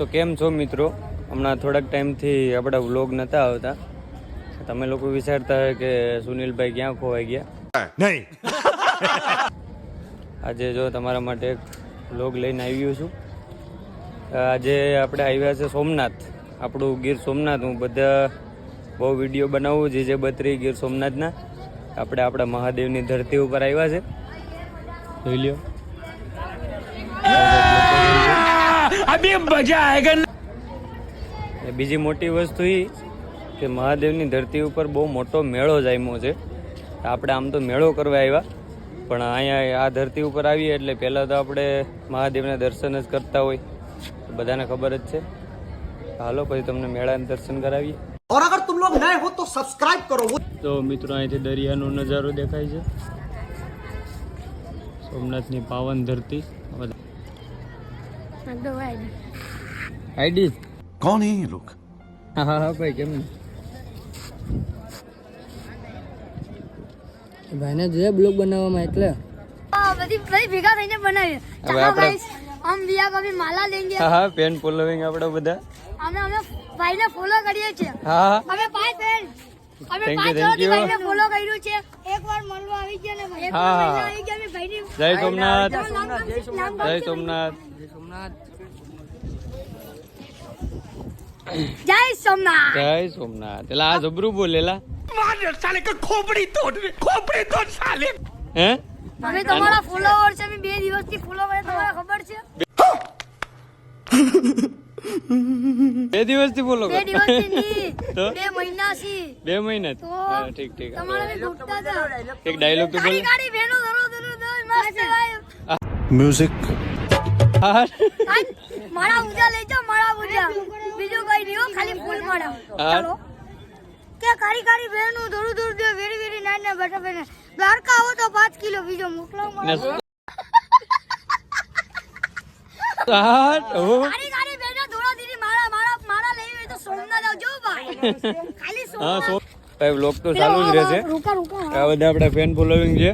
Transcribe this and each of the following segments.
તો કેમ છો મિત્રો? હમણાં થોડાક ટાઈમથી આપણા વ્લોગ નહોતા આવતા. તમે લોકો વિચારતા હોય કે સુનિલભાઈ ક્યાં ખોવાઈ ગયા? નહીં. આજે જો તમારા માટે એક વ્લોગ લઈને આવ્યો છું. આજે આપણે આવ્યા છે સોમનાથ. આપણું ગીર સોમનાથ. હું બધા બહુ વીડિયો બનાવું જે જે બત્રી ગીર સોમનાથના. આપણે આપણા મહાદેવની ધરતી ઉપર આવ્યા છે. જોઈ લ્યો. अभी मजा आएगा ને બીજી મોટી વસ્તુ એ કે મહાદેવની ધરતી ઉપર બહુ મોટો મેળો જામ્યો છે આપણે આમ તો મેળો કરવા આવ્યા પણ અહીંયા આ ધરતી ઉપર આવીએ એટલે પહેલાં તો આપણે મહાદેવના દર્શન જ કરતા હોય તો બધાને ખબર જ છે હાલો પછી તમને મેળાના દર્શન કરાવીએ और अगर तुम लोग नए हो तो सब्सक्राइब करो वो તો મિત્રો અહીંથી દરિયાનો નજારો દેખાય છે સોમનાથની પાવન ધરતી दो आईडी आईडी कौन है ये लोग हाँ કેમ ભાઈને જે બ્લોક બનાવવામાં એટલે? બધી ભાઈ ભેગા થઈને બનાવીએ. હવે આપણે हम बिया का भी माला હા हाँ हाँ पेन फॉलोइंग બધા. અમે અમે ભાઈને ફોલો કરીએ છીએ. હા અમે પાંચ pen thank you thank you ભાઈને કર્યું છે. એકવાર મળવા આવી ગયા ને એક જય સોમનાથ. જય સોમનાથ. જય સોમનાથ. જય સોમનાથ. એટલે આ જબરું બોલેલા મારે સાલે કે ખોપડી તોડ ખોપડી તોડ સાલે. હે? અમે તમારા ફોલોઅર છે અમે બે દિવસથી ફોલો કરે તમારા ખબર છે? બે દિવસથી બોલો બે મહિના થી. બે મહિના થી. ઠીક ઠીક. એક ડાયલોગ તો મ્યુઝિક મારા ઉજા લઈ જાઓ મારા ઉજા. બીજું કઈ નહીં ખાલી ફૂલ મારા ચાલો. કે કારી કારી ભેનું ધરું ધરું દે વેરી વેરી નાન ના બેઠા બેઠા. દ્વારકા આવો તો 5 કિલો બીજો મોકલો મારા હા સો ભાઈ વ્લોગ તો ચાલુ જ રહેશે. આ બધા આપણે ફેન ફોલોઈંગ છે.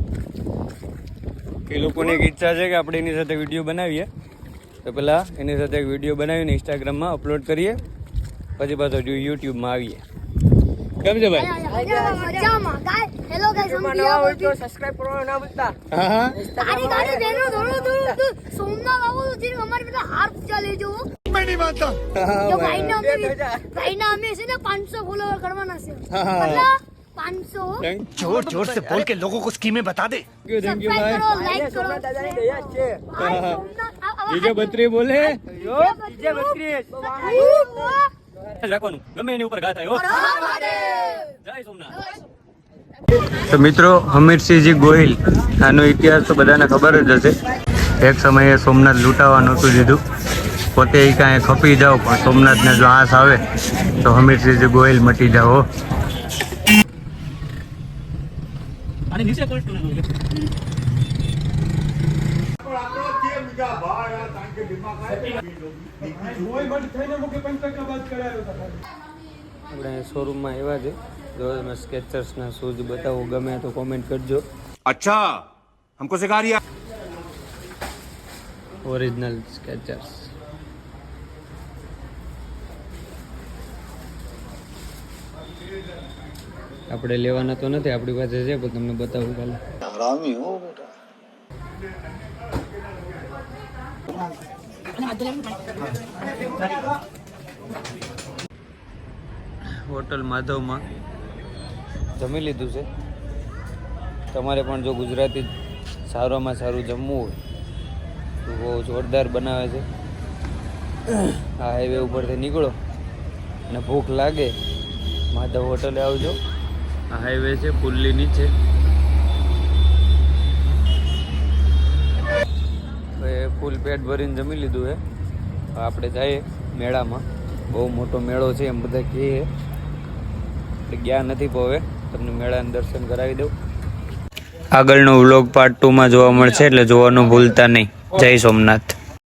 એ લોકોની એક ઈચ્છા છે કે આપણે એની સાથે વીડિયો બનાવીએ. તો પહેલાં એની સાથે એક વીડિયો બનાવીને ઇન્સ્ટાગ્રામમાં અપલોડ કરીએ. પછી પાછો જો યુટ્યુબમાં આવીએ. કેમ છે ભાઈ? હેલો ગાઈસ અમારે પેલા હાથ ચાલે જો જવો मैं नहीं मानता જો ભાઈના અમે ભાઈના અમે છે ને 500 ફોલોવર કરવાના છે હા. મતલબ 500 થેન્ક जोर जोर से बोल के लोगों को स्कीमें बता दे યુ થેન્ક યુ સબસ્ક્રાઇબ ભાઈ કરો લાઈક કરો દાદાની દયા જ છે ભાઈ સોમનાથ આ- આ- બીજો બત્રી બોલે બીજે બત્રીસ. રાખવાનું ગમે એની ઉપર ઘા થાય હો હર મહાદેવ. જય સોમનાથ તો મિત્રો હમીરસિંહજી ગોહિલ આનો ઇતિહાસ તો બધાને ખબર જ હશે એક સમયે સોમનાથ લૂંટાવા નહોતું દીધું પોતે એ કાંઈ ખપી જાઓ પણ સોમનાથને જો આસ આવે તો હમીરસિંહજી ગોયલ મટી જાઓ આપણે શોરૂમમાં આવ્યા છે. તમે સ્કેચર્સના શૂઝ બતાવો ગમે તો કોમેન્ટ કરજો. અચ્છા ઓરિજિનલ સ્કેચર્સ આપણે લેવાના તો નથી આપણી પાસે છે પણ તમને બતાવું કાલે. હોટલ માધવમાં જમી લીધું છે. તમારે પણ જો ગુજરાતી સારામાં સારું જમવું હોય તો બહુ જોરદાર બનાવે છે. આ હાઈવે ઉપરથી નીકળો. અને ભૂખ લાગે માધવ હોટલે આવજો. આ હાઈવે છે ફુલ્લી નીચે ફૂલ પેટ ભરીને જમી લીધું હે. આપણે જઈએ મેળામાં. બહુ મોટો મેળો છે એમ બધા કહે આપણે ગયા નથી હવે તમને મેળાના દર્શન કરાવી દઉં. આગળનો વ્લોગ પાર્ટ ટુમાં જોવા મળશે એટલે જોવાનું ભૂલતા નહીં. જય સોમનાથ.